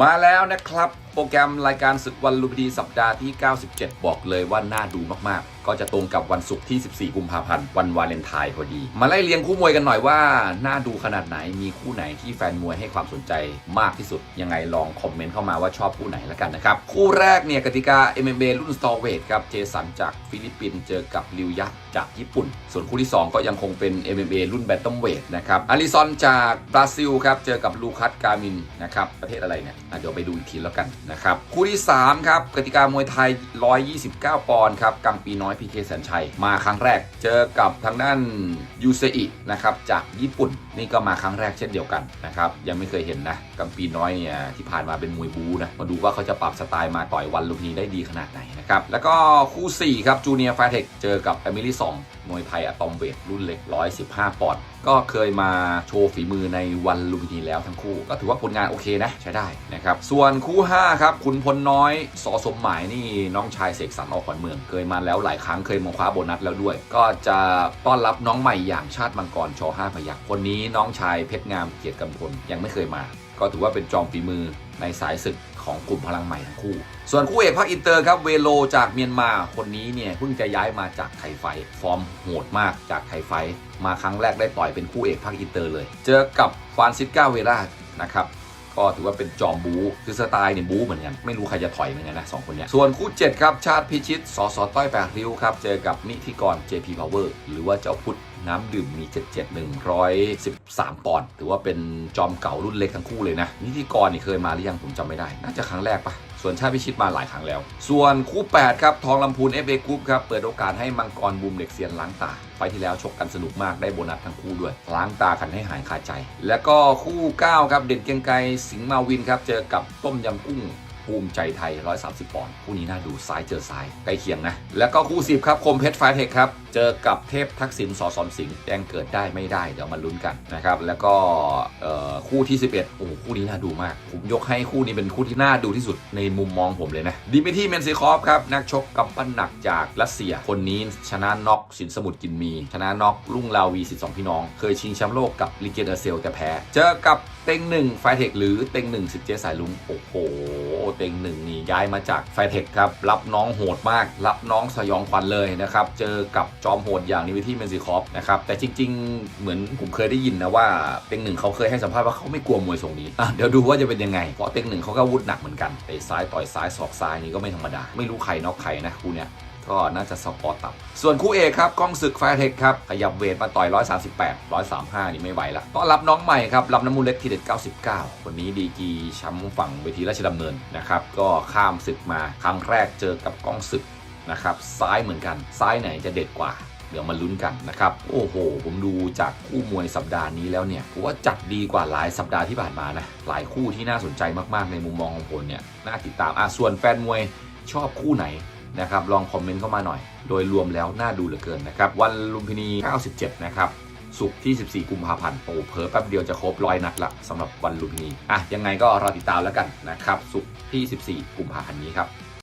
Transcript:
มาแล้วนะครับ โปรแกรมรายการศึกวันลุมพินีสัปดาห์ที่ 97 บอกเลยว่าน่าดูมากๆ ก็จะตรงกับวันศุกร์ที่ 14 กุมภาพันธ์ วันวาเลนไทน์พอดี มาไล่เรียงคู่มวยกันหน่อยว่า น่าดูขนาดไหน มีคู่ไหนที่แฟนมวยให้ความสนใจมากที่สุด ยังไงลองคอมเมนต์เข้ามาว่าชอบคู่ไหนแล้วกันนะครับ คู่แรกเนี่ยกติกา MMA รุ่นสตอเวทครับ เจสันจากฟิลิปปินส์เจอกับริวยะจากญี่ปุ่น ส่วนคู่ที่ 2 ก็ยังคงเป็น MMA รุ่นแบตเทิลเวทนะครับ อาริซอนจากบราซิลครับ เจอกับลูคัสกามินนะครับ ประเทศอะไรเนี่ยเดี๋ยวไปดูอีกทีแล้วกันนะครับ คู่ที่3ครับกติกามวยไทย 129 ปอนด์ครับกังปีน้อยพีเคแสนชัย มาครั้งแรก เจอกับทางด้านยูเซอินะครับจากญี่ปุ่นนี่ก็มาครั้งแรกเช่นเดียวกันนะครับยังไม่เคยเห็นนะกังปีน้อยเนี่ยที่ผ่านมาเป็นมวยบูนะมาดูว่าเขาจะปรับสไตล์มาต่อยวันลุมพินีได้ดีขนาดไหนนะครับแล้วก็คู่4ครับจูเนียร์ไฟเทคเจอกับเอมิลี่ซองมวยไทยอะตอมเวทรุ่นเล็ก 115 ปอนด์ก็เคยมาโชว์ฝีมือในวันลุมพินีแล้วทั้งคู่ ก็ถือว่าผลงานโอเคนะ ใช้ได้นะครับ ส่วนคู่ 5 ครับ คุณพลน้อยสอสมหมายนี่น้องชายเสกสรรออกขวัญเมือง เคยมาแล้วหลายครั้งเคยมงคว้าโบนัสแล้วด้วย ก็จะต้อนรับน้องใหม่อย่างชาติมังกรชอห้าพยักคนนี้น้องชายเพชรงามเกียรติกำพลยังไม่เคยมา ก็ถือว่าเป็นจอมฝีมือในสายศึกของกลุ่มพลังใหม่ทั้งคู่ ส่วนคู่เอกภาคอินเตอร์ครับเวโลจากเมียนมาคนนี้เนี่ยเพิ่งจะย้ายมาจากไทยไฟ ฟอร์มโหดมากจากไทยไฟ มาครั้งแรกได้ต่อยเป็นคู่เอกภาคอินเตอร์เลย เจอกับฟานซิสกาเวรานะครับ ก็ถือว่าเป็นจอมบูคือสไตล์เนี่ยบูเหมือนกันไม่รู้ใครจะถอยเหมือนกันนะสองคนเนี้ยส่วนคู่ 7 ครับ ชาติพิชิตสสต้อยแปดริ้วครับ เจอกับนิธิกร JP Power หรือว่าเจ้าพุทธน้ำดื่มมี 77 113 ปอนด์ถือว่าเป็นจอมเก่ารุ่นเล็กทั้งคู่เลยนะนิธิกรนี่เคยมาหรือยังผมจำไม่ได้ น่าจะครั้งแรกปะ ส่วนชาติพิชิตมาหลายครั้งแล้ว ส่วนคู่ 8 ครับ ทองลำพูน FA Group ครับ เปิดโอกาสให้มังกรบูมเด็กเซียนล้างตา ไฟที่แล้วชกกันสนุกมากได้โบนัสทั้งคู่ด้วย ล้างตากันให้หายคาใจ แล้วก็คู่ 9 ครับ เด่นเกียงไกรสิงห์มาวินครับ เจอกับต้มยำกุ้ง ภูมิใจไทย 130 ปอนด์คู่นี้น่าดูซ้ายเจอซ้ายใกล้เคียงนะ แล้วก็คู่10ครับคมเพชรไฟเทคครับ เจอกับเทพทักษิณสอสอนสิงห์แจ้งเกิดได้ไม่ได้ เดี๋ยวมาลุ้นกันนะครับ แล้วก็คู่ที่ 11 โอ้โหคู่นี้น่าดูมาก ผมยกให้คู่นี้เป็นคู่ที่น่าดูที่สุดในมุมมองผมเลยนะดิมิทีเมนซิคอฟครับนักชกกำปั้นหนักจากรัสเซียคนนี้ชนะน็อกสินสมุทรกินมี ชนะน็อกรุ่งลาวีสิบสองพี่น้อง เคยชิงแชมป์โลกกับลิเกเดอร์เซลแต่แพ้ เจอกับ เต็งหนึ่งไฟเทคหรือเต็งหนึ่งสิบเจสายลุงโอ้โห เต็งหนึ่งนี่ย้ายมาจากไฟเทคครับ รับน้องโหดมาก รับน้องสยองขวัญเลยนะครับ เจอกับจอมโหดอย่างนิวิที่เมนซิคอฟนะครับ แต่จริง ๆ เหมือนผมเคยได้ยินนะว่าเต็งหนึ่งเขาเคยให้สัมภาษณ์ว่าเขาไม่กลัวมวยทรงนี้อะเดี๋ยวดูว่าจะเป็นยังไง เพราะเต็งหนึ่งเขาก็วุธหนักเหมือนกันเตะซ้ายต่อยซ้ายศอกซ้ายนี่ก็ไม่ธรรมดา ไม่รู้ใครนอกใครนะคู่เนี้ย ก็น่าจะสปอร์ตต่ำส่วนคู่เอกครับกล้องศึกไฟเทคครับ ขยับเวทมาต่อย 138 135 นี่ไม่ไหวละต้อนรับน้องใหม่ครับลำน้ำมูลเล็กทีเด็ด 99 คนนี้ดีกีแชมป์ฝั่งเวทีราชดำเนินนะครับ ก็ข้ามศึกมาครั้งแรกเจอกับกล้องศึกนะครับซ้ายเหมือนกันซ้ายไหนจะเด็ดกว่าเดี๋ยวมาลุ้นกันนะครับ โอ้โห ผมดูจากคู่มวยสัปดาห์นี้แล้วเนี่ยผมว่าจัดดีกว่าหลายสัปดาห์ที่ผ่านมานะหลายคู่ที่น่าสนใจมากๆในมุมมองของผมเนี่ยน่าติดตามอะส่วนแฟนมวยชอบคู่ไหน นะครับลองคอมเมนต์เข้ามาหน่อย โดยรวมแล้วน่าดูเหลือเกินนะครับวันลุมพินี 97 นะครับสุกร์ที่ 14 กุมภาพันธ์ โอ้เผลอแป๊บเดียวจะครบร้อยนัดละสำหรับวันลุมพินีอะ ยังไงก็รอติดตามแล้วกันนะครับ สุกร์ที่ 14 กุมภาพันธ์นี้ครับ